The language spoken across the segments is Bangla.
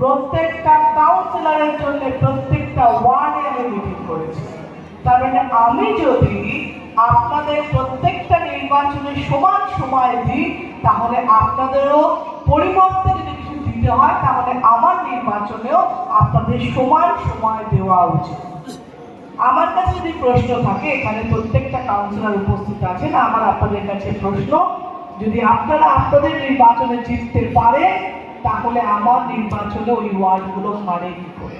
প্রত্যেকটা কাউন্সিলরের জন্য প্রত্যেকটা ওয়ার্ডে আমি মিটিং করেছি। তার মানে আমি যদি আপনাদের প্রত্যেকটা নির্বাচনে সমান সময় দিই, তাহলে আপনাদেরও পরিবর্তে যদি কিছু দিতে হয়, তাহলে আমার নির্বাচনেও আপনাদের সমান সময় দেওয়া উচিত। আমার কাছে যদি প্রশ্ন থাকে, এখানে প্রত্যেকটা কাউন্সিলর উপস্থিত আছেন, আমার আপনাদের কাছে প্রশ্ন, যদি আপনারা আপনাদের নির্বাচনে জিততে পারে তাহলে আমার নির্বাচনে ওই ওয়ার্ডগুলো হারে কি করে?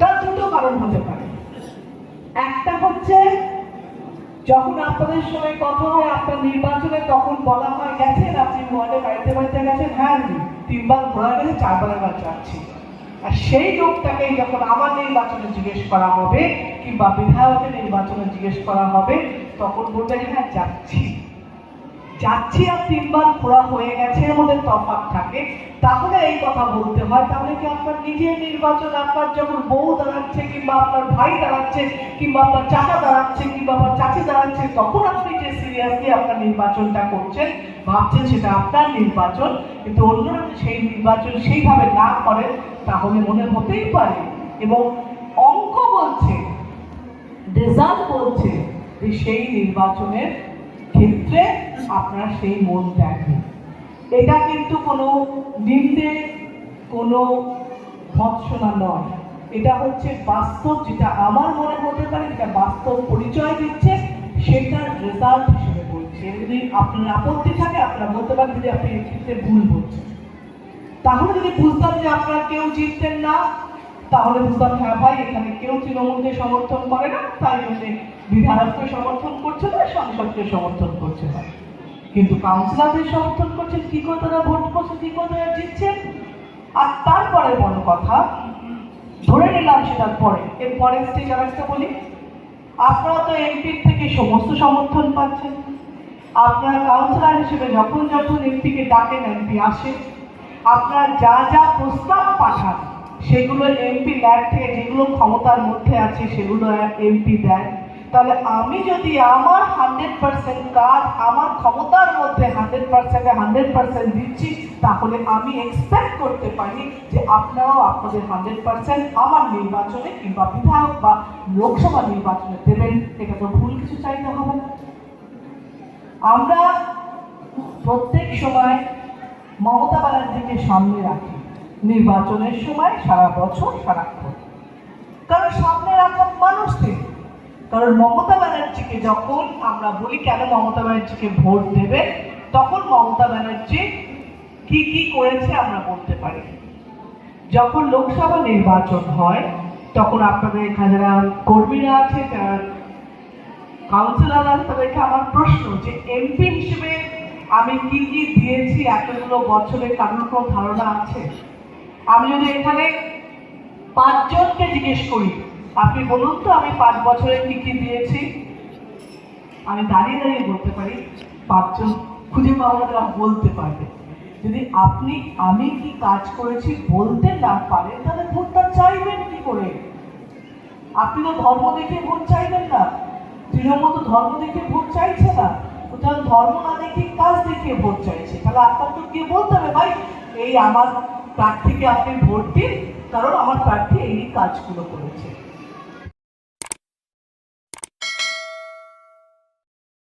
তার দুটো কারণ হতে পারে। একটা হচ্ছে, যখন আপনাদের সঙ্গে কথা হয়, আপনার নির্বাচনে তখন বলা হয়, গেছেন আপনি ওয়ার্ডে, বাড়িতে বাড়িতে গেছেন? হ্যাঁ তিনবার ঘোরা গেছে, চারবার এবার যাচ্ছি। আর সেই লোকটাকে যখন আমার নির্বাচনে জিজ্ঞেস করা হবে, কিংবা বিধায়কের নির্বাচনে জিজ্ঞেস করা হবে, তখন বলবে হ্যাঁ যাচ্ছি। যাচ্ছি আর তিনবার ঘোরা হয়ে গেছে, এর মধ্যে তফাৎ থাকে। তাহলে এই কথা বলতে হয়, তাহলে কি আপনার নিজের নির্বাচন, আপনার যখন বউ দাঁড়াচ্ছে কিংবা আপনার ভাই দাঁড়াচ্ছে কিংবা আপনার চাচা দাঁড়াচ্ছে কিংবা আপনার চাচি দাঁড়াচ্ছে, তখন আপনি যে সিরিয়াসলি আপনার নির্বাচনটা করছেন, ভাবছেন সেটা আপনার নির্বাচন, কিন্তু অন্যরা সেই নির্বাচন সেইভাবে না করেন, তাহলে মনে হতেই পারে। এবং অঙ্ক বলছে রেজাল্ট বলছে যে সেই নির্বাচনের ক্ষেত্রে আপনারা সেই মন দেখেন এটা কিন্তু কোনো নিন্দে, কোনো ভৎসনা নয়। এটা হচ্ছে বাস্তব যেটা আমার মনে হতে পারে, যেটা বাস্তব পরিচয় দিচ্ছে, সেটার রেজাল্ট হিসেবে বলছে। যদি আপনার আপত্তি থাকে, আপনারা বলতে পারেন যদি আপনি এক্ষেত্রে ভুল বলছেন। তাহলে যদি বুঝতাম যে আপনারা কেউ জিততেন না তাহলে বুঝতাম হ্যাঁ ভাই, এখানে কেউ তৃণমূলকে সমর্থন করে না, তাই জন্য বিধায়ককে সমর্থন করছে না, সংসদকে সমর্থন করছে না। কিন্তু কাউন্সিলরদের সমর্থন করছেন কি করে তারা ভোট করছে কি করে তারা জিতছেন আর তারপরে বড় কথা, ধরে নিলাম সেটার পরে, এর পরের স্টেজ আর একটা বলি। আপনারা তো এমপির থেকে সমস্ত সমর্থন পাচ্ছেন। আপনারা কাউন্সিলর হিসেবে যখন যখন এমপিকে ডাকেন এমপি আসে। আপনারা যা যা প্রস্তাব পাঠান সেগুলো এমপি ল্যাব থেকে যেগুলো ক্ষমতার মধ্যে আছে, সেগুলো এমপি দেয়। তাহলে আমি যদি আমার হান্ড্রেড পার্সেন্ট কাজ, আমার ক্ষমতার মধ্যে হান্ড্রেড পার্সেন্টে হান্ড্রেড পার্সেন্ট দিচ্ছি, তাহলে আমি এক্সপেক্ট করতে পারি যে আপনারাও আপনাদের হান্ড্রেড পার্সেন্ট আমার নির্বাচনে কিংবা বিধায়ক বা লোকসভা নির্বাচনে দেবেন। এটা তো ভুল কিছু চাইতে হবে না। আমরা প্রত্যেক সময় মমতা ব্যানার্জিকে সামনে রাখি। নির্বাচনের সময় সারা বছর সারাক্ষণ কারণ সামনে রাখার মানুষ তিনি কারণ মমতা ব্যানার্জিকে যখন আমরা বলি কেন মমতা ব্যানার্জিকে ভোট দেবে, তখন মমতা ব্যানার্জি কি কি করেছে আমরা বলতে পারি। যখন লোকসভা নির্বাচন হয়, তখন আপনাদের এখানে যারা কর্মীরা আছে, যারা কাউন্সিলর আছে, তাদেরকে আমার প্রশ্ন যে এমপি হিসেবে আমি কি কি দিয়েছি, এতগুলো বছরে কারোর কোনো ধারণা আছে? আমি যদি এখানে পাঁচজনকে জিজ্ঞেস করি, আপনি বলুন তো আমি পাঁচ বছরে কি কি দিয়েছি? আমি দাঁড়িয়ে দাঁড়িয়ে বলতে পারি, পাঁচজন খুঁজে পাওয়া বলতে পারবে যদি আপনি, আমি কি কাজ করেছি বলতে না পারেন, তাহলে ভোটটা চাইবেন কি করে? আপনি তো ধর্ম দেখে ভোট চাইবেন না। তৃণমূল তো ধর্ম দেখে ভোট চাইছে না। সুতরাং ধর্ম না দেখে কাজ দেখিয়ে ভোট চাইছে। তাহলে আপনার তো গিয়ে বলতে হবে, ভাই, এই আমার প্রার্থীকে আপনি ভোট দিন, কারণ আমার প্রার্থী এই কাজগুলো করেছে।